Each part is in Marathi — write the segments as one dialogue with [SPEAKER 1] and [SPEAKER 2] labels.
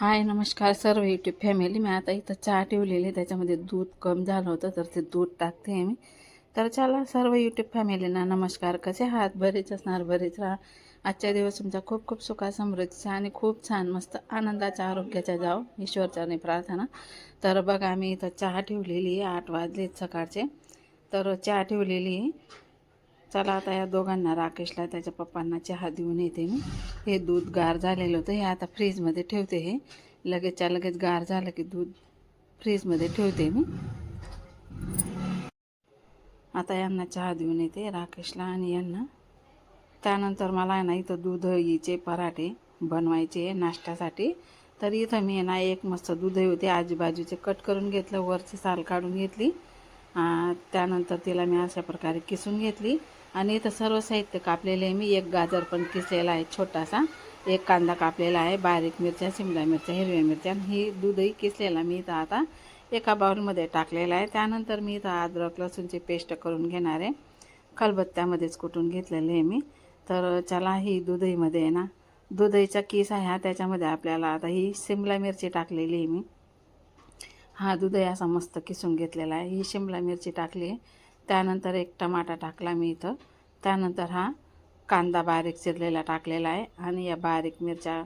[SPEAKER 1] हाय नमस्कार सर्व यूट्यूब फॅमिली मी आता इथं चहा ठेवलेली आहे. त्याच्यामध्ये दूध कम झालं होतं तर ते दूध टाकते मी. तर चला सर्व यूट्यूब फॅमिलीना नमस्कार. कसे आहात? बरेच असणार बरेच राहा. आजच्या दिवस तुमचा खूप खूप सुखा समृद्धीचा आणि खूप छान मस्त आनंदाच्या आरोग्याच्या जाव. ईश्वरच्याने प्रार्थना. तर बघा मी इथं चहा ठेवलेली आहे आठ वाजले सकाळचे. तर चहा ठेवलेली आहे. चला आता या दोघांना राकेशला त्याच्या पप्पांना चहा देऊन येते मी. हे दूध गार झालेलं होतं हे आता फ्रीजमध्ये ठेवते हे. लगेचच्या लगेच गार झालं की दूध फ्रीजमध्ये ठेवते मी. आता यांना चहा देऊन येते राकेशला आणि यांना. त्यानंतर मला आहे ना इथं दूध पराठे बनवायचे नाश्त्यासाठी. तर इथं मी आहे ना एक मस्त दूध होते आजूबाजूचे कट करून घेतलं वरची साल काढून घेतली. त्यानंतर तिला मी अशा प्रकारे किसून घेतली. आणि इथं सर्व साहित्य कापलेलं आहे मी. एक गाजर पण किसलेला आहे छोटासा. एक कांदा कापलेला आहे बारीक मिरच्या शिमला मिरच्या हिरव्या मिरच्या आणि ही दूधही किसलेला मी इथं आता एका बाउलमध्ये टाकलेला आहे. त्यानंतर मी इथं अद्रक लसूणची पेस्ट करून घेणार आहे. खलबत्त्यामध्येच कुटून घेतलेले आहे मी. तर चला ही दुधईमध्ये आहे ना. दुधईचा किस आहे हा त्याच्यामध्ये आपल्याला आता ही शिमला मिरची टाकलेली आहे मी. हा दुधई असा मस्त किसून घेतलेला आहे. ही शिमला मिरची टाकली आहे. त्यानंतर एक टमाटा टाकला मी इथं. त्यानंतर हा कांदा बारीक चिरलेला टाकलेला आहे आणि या बारीक मिरच्या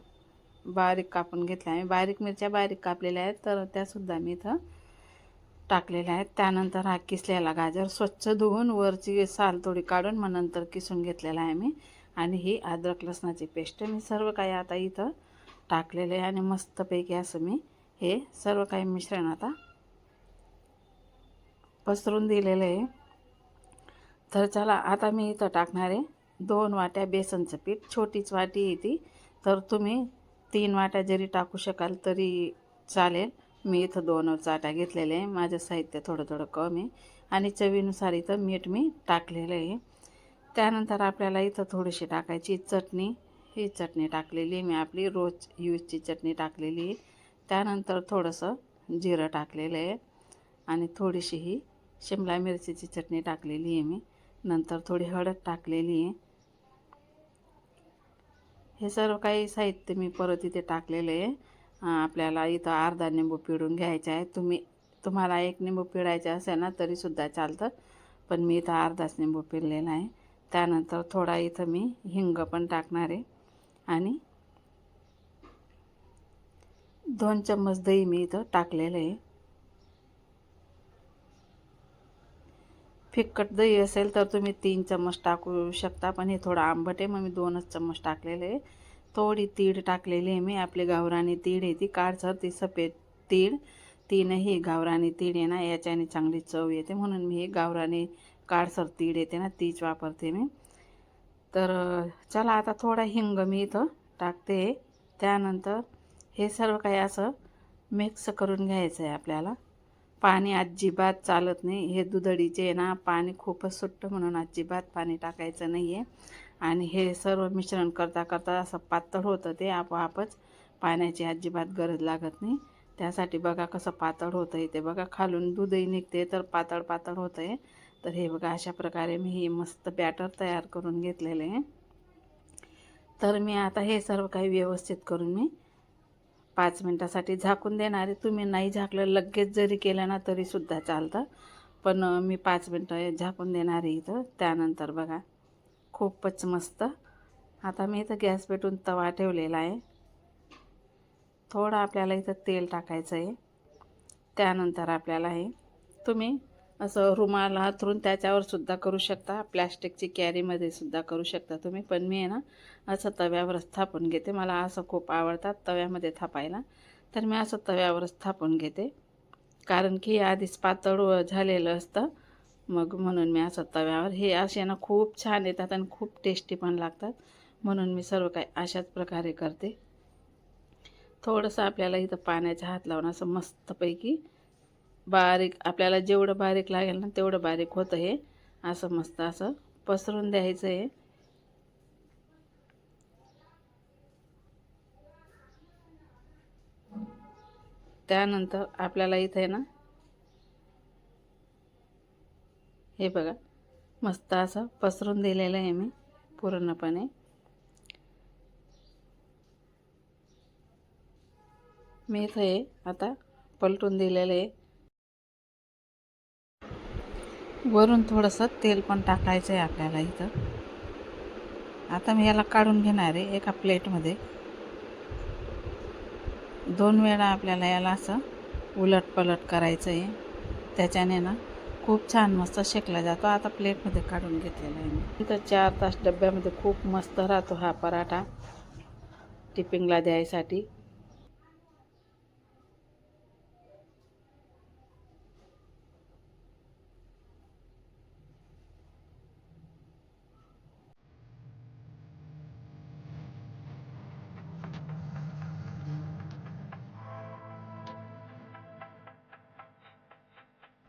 [SPEAKER 1] बारीक कापून घेतल्या आहे. बारीक मिरच्या बारीक कापलेल्या आहेत तर त्यासुद्धा मी इथं टाकलेल्या आहेत. त्यानंतर हा किसलेला गाजर स्वच्छ धुवून वरची साल थोडी काढून मग नंतर किसून घेतलेला आहे मी. आणि ही अद्रक लसणाची पेस्ट मी सर्व काही आता इथं टाकलेलं आहे आणि मस्तपैकी असं मी हे सर्व काही मिश्रण आता पसरून दिलेलं आहे. तर चला आता मी इथं टाकणार आहे. दोन वाट्या बेसनचं पीठ छोटीच वाटी आहे ती. तर तुम्ही तीन वाट्या जरी टाकू शकाल तरी चालेल. मी इथं दोन चाट्या घेतलेले आहे. माझं साहित्य थोडं थोडं कमी आहे. आणि चवीनुसार इथं मीठ मी टाकलेलं आहे. त्यानंतर आपल्याला इथं थोडीशी टाकायची चटणी. ही चटणी टाकलेली आहे मी आपली. रोज यूजची चटणी टाकलेली आहे. त्यानंतर थोडंसं जिरं टाकलेलं आहे. आणि थोडीशी ही शिमला मिरचीची चटणी टाकलेली आहे मी. नंतर थोडी हळद टाकलेली आहे. हे सर्व काही साहित्य मी परत इथे टाकलेलं आहे. आपल्याला इथं अर्धा निंबू पिळून घ्यायचा आहे तुम्ही तुम्हाला एक निंबू पिळायचा असेल ना तरीसुद्धा चालतं. पण मी इथं अर्धाच निंबू पिळलेला आहे. त्यानंतर थोडा इथं मी हिंग पण टाकणार आहे. आणि दोन चम्मच दही मी इथं टाकलेलं आहे. फिक्कट दही असेल तर तुम्ही तीन चम्मच टाकू शकता पण हे थोडं आंबट आहे मग मी दोनच चम्मच टाकलेले आहे. थोडी तीळ टाकलेली आहे मी आपली गावरानी तीळ आहे ती काळसर ती सफेद तीळ. तीनही गावरानी तीळ आहे ना याच्याने चांगली चव येते म्हणून मी हे गावरानी काळसर तीळ येते ना तीच वापरते मी. तर चला आता थोडा हिंग मी इथं टाकते. त्यानंतर हे सर्व काही असं मिक्स करून घ्यायचं आहे आपल्याला. पाणी अजिबात चालत नाही. हे दुधडीचे आहे ना पाणी खूपच सुट्टं म्हणून अजिबात पाणी टाकायचं नाही आहे आणि हे सर्व मिश्रण करता करता असं पातळ होतं ते आपोआपच पाण्याची अजिबात गरज लागत नाही. त्यासाठी बघा कसं पातळ होतं आहे ते. बघा खालून दूधही निघते तर पातळ पातळ होतं आहे तर हे बघा अशा प्रकारे मी हे मस्त बॅटर तयार करून घेतलेले आहे. तर मी आता हे सर्व काही व्यवस्थित करून मी पाच मिनटासाठी झाकून देणार आहे. तुम्ही नाही झाकलं लगेच जरी केलं ना तरीसुद्धा चालतं. पण मी पाच मिनटं झाकून देणार आहे इथं. त्यानंतर बघा खूपच मस्त. आता मी इथं गॅस पेटून तवा ठेवलेला आहे. थोडं आपल्याला इथं तेल टाकायचं आहे. त्यानंतर आपल्याला हे तुम्ही असं रुमाल हातरून त्याच्यावर सुद्धा करू शकता. प्लॅस्टिकची कॅरीमध्ये सुद्धा करू शकता तुम्ही. पण मी आहे ना असं तव्यावरच थापून घेते. मला असं खूप आवडतात तव्यामध्ये थापायला. तर मी असं तव्यावरच थापून घेते. कारण की आधीच पातळ झालेलं असतं. मग म्हणून मी असं तव्यावर हे असे ना खूप छान येतात आणि खूप टेस्टी पण लागतात. म्हणून मी सर्व काही अशाच प्रकारे करते. थोडंसं आपल्याला इथं पाण्याचा हात लावून असं मस्तपैकी बारीक आपल्याला जेवढं बारीक लागेल ना तेवढं बारीक होतं हे. असं मस्त असं पसरून द्यायचं आहे त्यानंतर आपल्याला इथे ना हे बघा मस्त असं पसरून दिलेलं आहे मी पूर्णपणे. मी इथं आता पलटून दिलेलं आहे. वरून थोडंसं तेल पण टाकायचं आहे आपल्याला इथं. आता मी याला काढून घेणार आहे एका प्लेटमध्ये. दोन वेळा आपल्याला याला असं उलट पलट करायचं आहे त्याच्याने ना खूप छान मस्त शेकला जातो. आता प्लेटमध्ये काढून घेतलेला आहे मी. इथं चार तास डब्यामध्ये खूप मस्त राहतो हा पराठा. टिपिंगला द्यायसाठी.